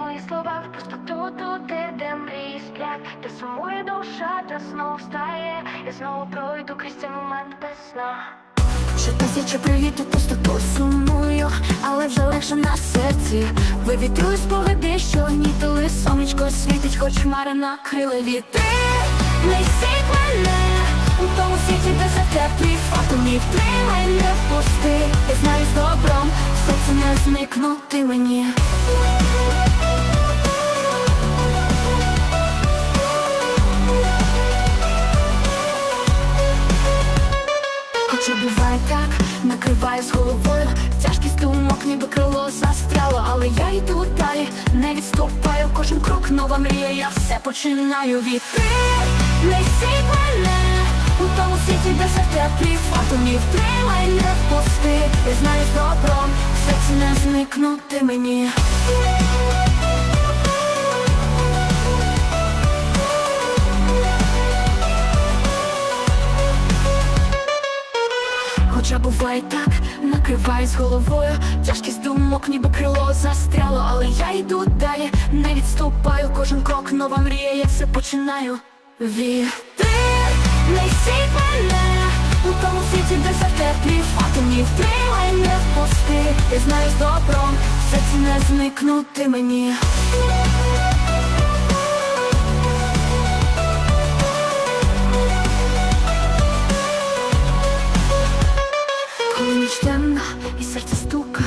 мої слова в пустоту туди, де мрії сплять, де сумує душа, та знов встає. Я знову пройду крізь цей момент без сна. Ще тисячі привіту пустоту сумую, але вже легше на серці. Вивітрюю спогади, що нітили сонечко світить, хоч хмари накрили вітри. Несіть мене у тому світі, де за теплі фатумі Тримай, не впусти, я знаю з добром, все це не зникнути мені. Хоча буває так, накриває з головою. Тяжкість думок, ніби крило застряло. Але я йду далі, не відступаю. Кожен крок нова мрія, я все починаю від ти Несіть мене у тому світі, де все теплі фатумів Тримай, не впусти, я знаю з добром Все це не зникнути мені Хоча буває так, накриваю з головою. Тяжкість думок, ніби крило застряло Але я йду далі, не відступаю Кожен крок, нова мрія, я все починаю. Віти, несіть мене. У тому світі, де все теплі фатумів Тримай, не впусти, я знаю з добром Все це не зникнути мені Коли і серце стука,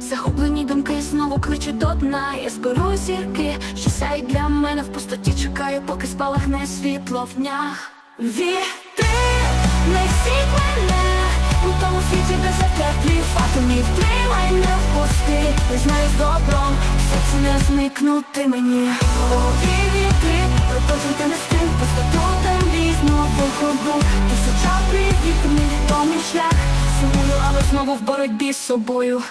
захоплені думки знову кличуть до дна. Я зберу зірки, що сяють для мене в пустоті чекаю, поки спалахне світло в днях. Віти, несіть мене у тому світі, де за теплі фатумів Тримай, не впусти, я знаю з добром, все це не зникнути мені. Голові вітри, продовжуйте нести пустоту темрі знову ходу. Тисяча привіт, невідомий шлях Сумую, але знову в боротьбі з собою